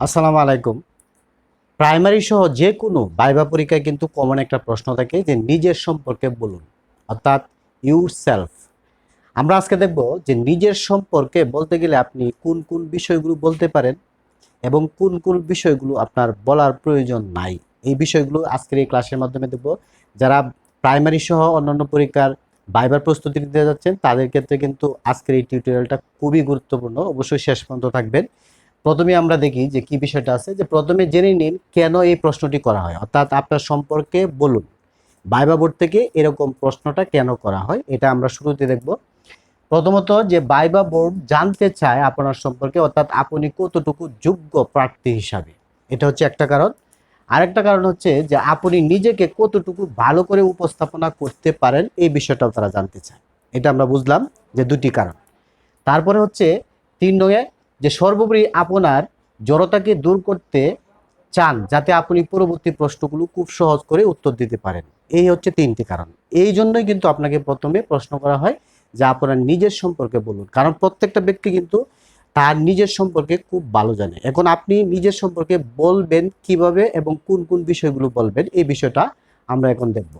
আসসালামু আলাইকুম। প্রাইমারি সহ যে কোনো বাইবা পরীক্ষায় কিন্তু কমন একটা প্রশ্ন থাকে যে নিজের সম্পর্কে বলুন, অর্থাৎ ইউর সেলফ আমরা আজকে দেখব যে নিজের সম্পর্কে বলতে গেলে আপনি কোন কোন বিষয়গুলো বলতে পারেন এবং কোন কোন বিষয়গুলো আপনার বলার প্রয়োজন নাই। এই বিষয়গুলো আজকের এই ক্লাসের মাধ্যমে দেখব। যারা প্রাইমারি সহ অন্যান্য পরীক্ষার বাইবার প্রস্তুতি নিতে যাচ্ছেন, তাদের ক্ষেত্রে কিন্তু আজকের এই টিউটোরিয়ালটা খুবই গুরুত্বপূর্ণ। অবশ্যই শেষ পর্যন্ত থাকবেন। প্রথমে আমরা দেখি যে কি বিষয়টা আছে, যে প্রথমে জেনে নিন কেন এই প্রশ্নটি করা হয়। অর্থাৎ আপনার সম্পর্কে বলুন বাইবা বোর্ড থেকে এরকম প্রশ্নটা কেন করা হয়, এটা আমরা শুরুতে দেখব। প্রথমত যে বাইবা বোর্ড জানতে চায় আপনার সম্পর্কে, অর্থাৎ আপনি কতটুকু যোগ্য প্রার্থী হিসাবে। এটা হচ্ছে একটা কারণ। আরেকটা কারণ হচ্ছে যে আপনি নিজেকে কতটুকু ভালো করে উপস্থাপনা করতে পারেন, এই বিষয়টাও তারা জানতে চায়। এটা আমরা বুঝলাম যে দুটি কারণ। তারপরে হচ্ছে তিন নয়ে যে সর্বোপরি আপনার জড়তাকে দূর করতে চান, যাতে আপনি পরবর্তী প্রশ্নগুলো খুব সহজ করে উত্তর দিতে পারেন। এই হচ্ছে তিনটি কারণ। এই জন্যই কিন্তু আপনাকে প্রথমে প্রশ্ন করা হয় যে আপনার নিজের সম্পর্কে বলুন। কারণ প্রত্যেকটা ব্যক্তি কিন্তু তার নিজের সম্পর্কে খুব ভালো জানে। এখন আপনি নিজের সম্পর্কে বলবেন কীভাবে এবং কোন কোন বিষয়গুলো বলবেন, এই বিষয়টা আমরা এখন দেখব।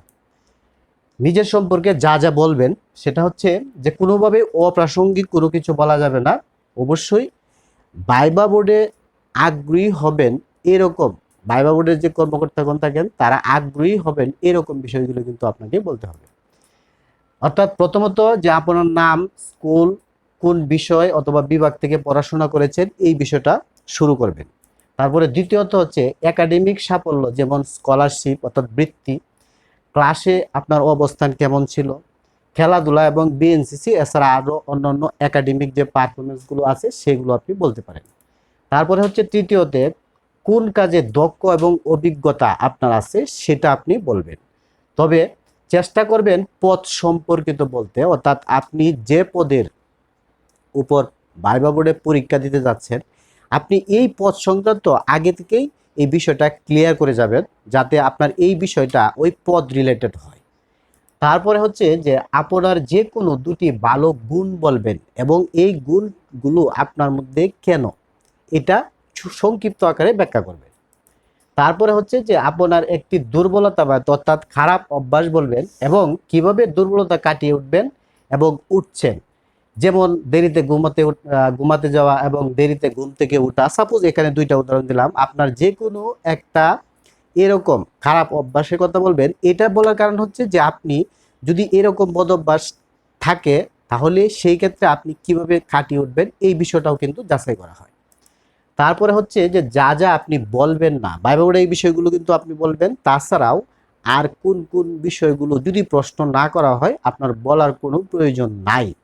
নিজের সম্পর্কে যা যা বলবেন, সেটা হচ্ছে যে কোনোভাবে অপ্রাসঙ্গিক কোনো কিছু বলা যাবে না। অবশ্যই বাইবা বোর্ডে আগ্রহী হবেন এরকম, বাইবা বোর্ডের যে কর্মকর্তাগণ থাকেন, তারা আগ্রহী হবেন এরকম বিষয়গুলো কিন্তু আপনাকে বলতে হবে। অর্থাৎ প্রথমত যে আপনার নাম, স্কুল, কোন বিষয় অথবা বিভাগ থেকে পড়াশোনা করেছেন, এই বিষয়টা শুরু করবেন। তারপরে দ্বিতীয়ত হচ্ছে একাডেমিক সাফল্য, যেমন স্কলারশিপ অর্থাৎ বৃত্তি, ক্লাসে আপনার অবস্থান কেমন ছিল খেলাধুলা এবং বিএনসিসি এছাড়া আরও অন্যান্য একাডেমিক যে পারফরমেন্সগুলো আছে, সেগুলো আপনি বলতে পারেন। তারপরে হচ্ছে তৃতীয়তে, কোন কাজে দক্ষ এবং অভিজ্ঞতা আপনার আছে, সেটা আপনি বলবেন। তবে চেষ্টা করবেন পদ সম্পর্কিত বলতে, অর্থাৎ আপনি যে পদের উপর বাইবা বোর্ডে পরীক্ষা দিতে যাচ্ছেন, আপনি এই পদ সংক্রান্ত আগে থেকেই এই বিষয়টা ক্লিয়ার করে যাবেন, যাতে আপনার এই বিষয়টা ওই পদ রিলেটেড হয়। তারপরে হচ্ছে যে আপনার যে কোনো দুটি ভালো গুণ বলবেন এবং এই গুণগুলো আপনার মধ্যে কেন? এটা সংক্ষিপ্ত আকারে ব্যাখ্যা করবেন। তারপরে হচ্ছে যে আপনার একটি দুর্বলতা বা অর্থাৎ খারাপ অভ্যাস বলবেন এবং কীভাবে দুর্বলতা কাটিয়ে উঠবেন এবং উঠছেন। যেমন দেরিতে ঘুমাতে ঘুমাতে যাওয়া এবং দেরিতে ঘুম থেকে উঠা সাপোজ এখানে দুইটা উদাহরণ দিলাম। আপনার যে কোনো একটা এরকম খারাপ অভ্যাসের কথা বলবেন, এটা বলার কারণ হচ্ছে যে আপনি যদি এরকম বদ অভ্যাস থাকে, তাহলে সেই ক্ষেত্রে আপনি কীভাবে কাটিয়ে উঠবেন, এই বিষয়টাও কিন্তু যাচাই করা হয়। তারপরে হচ্ছে যে যা যা আপনি বলবেন না, বাইবেলের এই বিষয়গুলো কিন্তু আপনি বলবেন, তাছাড়াও আর কোন কোন বিষয়গুলো যদি প্রশ্ন না করা হয়, আপনার বলার কোনো প্রয়োজন নাই।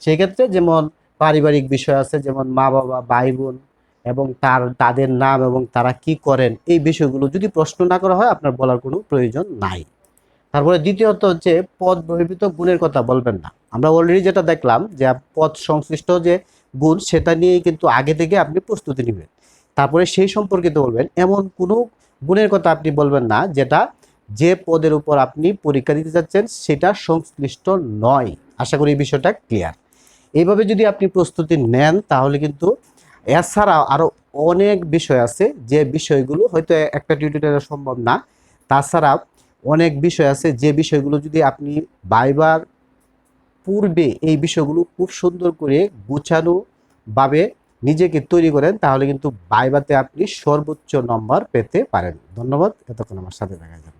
সেক্ষেত্রে যেমন পারিবারিক বিষয় আছে, যেমন মা বাবা ভাই বোন এবং তার, তাদের নাম এবং তারা কি করেন, এই বিষয়গুলো যদি প্রশ্ন না করা হয়, আপনার বলার কোনো প্রয়োজন নাই। তারপরে দ্বিতীয়ত হচ্ছে পদ বহির্ভূত গুণের কথা বলবেন না। আমরা অলরেডি যেটা দেখলাম যে পদ সংশ্লিষ্ট যে গুণ, সেটা নিয়েই কিন্তু আগে থেকে আপনি প্রস্তুতি নেবেন। তারপরে সেই সম্পর্কিত বলবেন, এমন কোনো গুণের কথা আপনি বলবেন না যেটা যে পদের উপর আপনি পরীক্ষা দিতে যাচ্ছেন, সেটা সংশ্লিষ্ট নয়। আশা করি এই বিষয়টা ক্লিয়ার এইভাবে যদি আপনি প্রস্তুতি নেন, তাহলে কিন্তু এছাড়াও আরও অনেক বিষয় আছে যে বিষয়গুলো হয়তো একটা টিউটোরিয়ালে সম্ভব না। তাছাড়া অনেক বিষয় আছে যে বিষয়গুলো যদি আপনি বাইবার পূর্বে এই বিষয়গুলো খুব সুন্দর করে গুছানোভাবে নিজেকে তৈরি করেন, তাহলে কিন্তু বাইবাতে আপনি সর্বোচ্চ নম্বর পেতে পারেন। ধন্যবাদ, এতক্ষণ আমার সাথে দেখা জন্য।